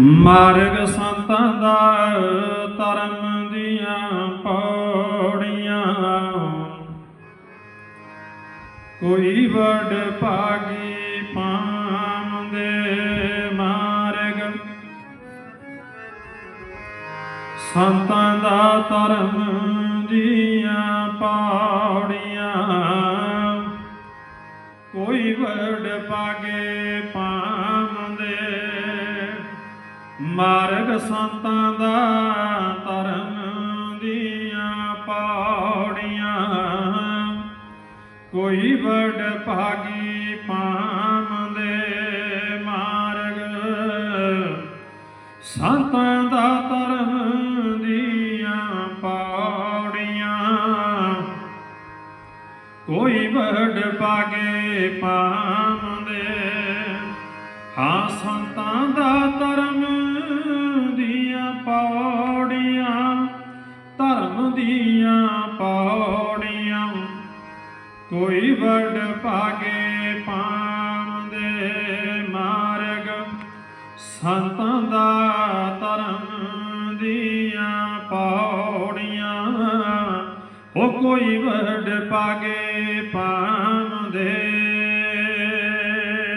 ਮਾਰਗ ਸੰਤਾਂ ਦਾ ਧਰਮ ਦੀਆਂ ਪੌੜੀਆਂ। ਕੋਈ ਵਡ ਭਾਗੀ ਪਾਉਂਦੇ ਮਾਰਗ। ਸੰਤਾਂ ਦਾ ਧਰਮ ਦੀਆਂ ਪੌੜੀਆਂ। ਕੋਈ ਵਡ ਪਾਗੇ ਪਾਉਂਦੇ ਮਾਰਗ ਸੰਤਾਂ ਦਾ ਧਰਮ ਦੀਆਂ ਪੌੜੀਆਂ। ਕੋਈ ਵਡ ਭਾਗੀ ਪਾਉਂਦੇ ਮਾਰਗ। ਸੰਤਾਂ ਦਾ ਧਰਮ ਦੀਆਂ ਪੌੜੀਆਂ। ਕੋਈ ਵਡ ਪਾਗੇ ਪਾਉਂਦੇ ਹਾਂ, ਸੰਤਾਂ ਦਾ ਧਰਮ ਦੀਆਂ ਪੌੜੀਆਂ, ਕੋਈ ਵਡ ਪਾਗੇ ਪਾਉਂਦੇ ਮਾਰਗ, ਸੰਤਾਂ ਦਾ ਧਰਮ ਦੀਆਂ ਪੌੜੀਆਂ, ਉਹ ਕੋਈ ਵਡ ਪਾਗੇ ਪਾਉਂਦੇ